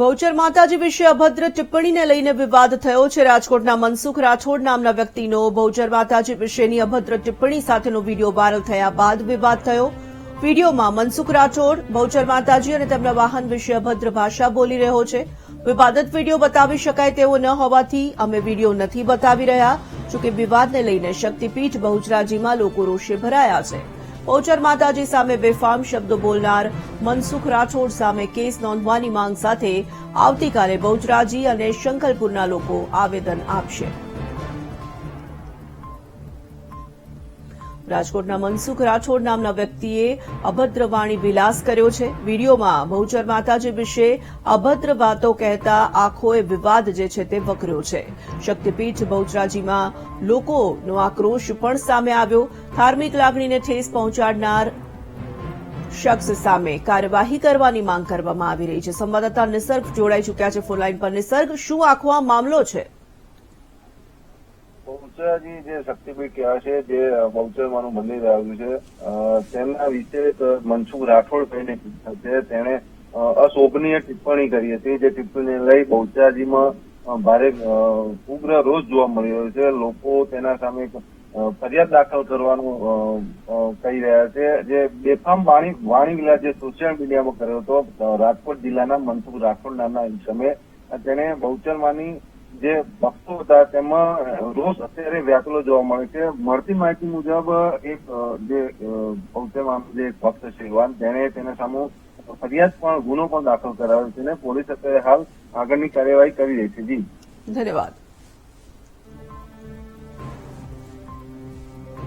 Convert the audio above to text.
બહુચર માતાજી વિશે અભદ્ર ટિપ્પણીને લઈને વિવાદ થયો છે. રાજકોટના મનસુખ રાઠોડ નામના વ્યક્તિનો બહુચર માતાજી વિશેની અભદ્ર ટિપ્પણી સાથેનો વીડિયો વાયરલ થયા બાદ વિવાદ થયો. વિડીયોમાં મનસુખ રાઠોડ બહુચર માતાજી અને તેમના વાહન વિશે અભદ્ર ભાષા બોલી રહ્યો છે. વિવાદિત વીડિયો બતાવી શકાય તેવો ન હોવાથી અમે વીડિયો નથી બતાવી રહ્યા, જોકે વિવાદને લઈને શક્તિપીઠ બહુચરાજીમાં લોકો રોષે ભરાયા છે. બહુચર માતાજી સામે બેફામ શબ્દો બોલનાર મનસુખ રાઠોડ સામે કેસ નોંધવાની માંગ સાથે આવતીકાલે બહુચરાજી અને શંકલપુરના લોકો આવેદન આપશે. રાજકોટના મનસુખ રાઠોડ નામના વ્યક્તિએ અભદ્ર વાણી વિલાસ કર્યો છે. વિડીયોમાં બહુચર માતાજી વિશે અભદ્ર વાતો કહેતા આખોએ વિવાદ જે છે તે વકર્યો છે. શક્તિપીઠ બહુચરાજીમાં લોકોનો આક્રોશ પણ સામે આવ્યો. ધાર્મિક લાગણીને ઠેસ પહોંચાડનાર શખ્સ સામે કાર્યવાહી કરવાની માંગ કરવામાં આવી રહી છે. સંવાદદાતા નિસર્ગ જોડાઈ ચૂક્યા છે ફોનલાઈન પર. નિસર્ગ, શું આખો આ મામલો છે? બહુચરાજી જે શક્તિપીઠ કહેવાય છે, જે બહુચરમાનું મંદિર આવ્યું છે તેમના વિશે મનસુખ રાઠોડ કહીને છે. તેણે અશોભનીય ટિપ્પણી કરી હતી, જે ટિપ્પણીને લઈ બહુચરાજીમાં ભારે ઉગ્ર રોષ જોવા મળી રહ્યો છે. લોકો તેના સામે ફરિયાદ દાખલ કરવાનું કહી રહ્યા છે. જે બેફામ વાણી વાણી વિલાસ જે સોશિયલ મીડિયામાં કર્યો હતો રાજકોટ જિલ્લાના મનસુખ રાઠોડ નામના સમયે તેણે બહુચરમાની જે ભક્તો હતા, તેમાં રોષ અત્યારે વ્યાકલો જોવા મળે છે. મળતી માહિતી મુજબ, એક જે જે ભક્ત છે યુવાન તેના સામે ફરિયાદ પણ, ગુનો પણ દાખલ કરાવ્યો છે અને પોલીસ અત્યારે હાલ આગળની કાર્યવાહી કરી રહી છે. જી. ધન્યવાદ.